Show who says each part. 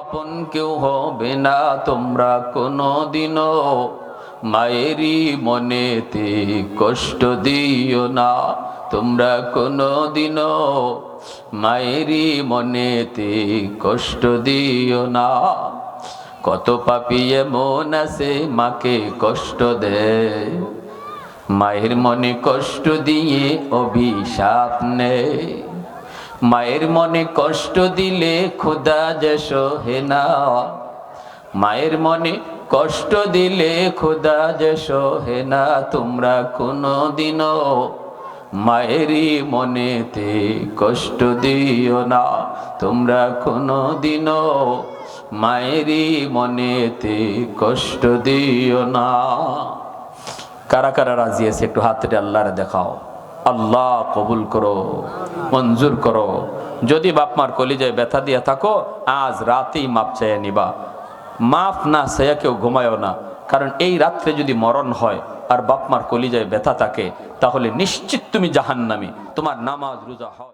Speaker 1: আপন কেউ হবে না, তোমরা কোনো দিনও মায়েরই মনেতে কষ্ট দিও না। তোমরা কোনো দিনও মায়েরই মনেতে কষ্ট দিও না। কত পাপি এমন আছে, মাকে কষ্ট দেয়। মায়ের মনে কষ্ট দিয়ে অভিশাপ নেয়। মায়ের মনে কষ্ট দিলে খোদা যে সহে না মায়ের মনে কষ্ট দিলে খোদা যে সহে না, তোমরা কোনো দিনও মায়েরই মনেতে কষ্ট দিও না। তোমরা কোনো দিনও মায়েরই মনেতে কষ্ট দিও না। কারা কারা রাজি আছে, একটু হাতটা আল্লাহরে দেখাও। আল্লাহ কবুল করো, মঞ্জুর করো। যদি বাপমার কলিজায় ব্যথা দিয়ে থাকো, আজ রাতেই মাপ চাই নিবা। মাফ না সেয়া কেউ ঘুমায়ও না। কারণ এই রাত্রে যদি মরণ হয় আর বাপমার কলিজায় ব্যথা থাকে, তাহলে নিশ্চিত তুমি জাহান্নামি। তোমার নামাজ, রোজা হয়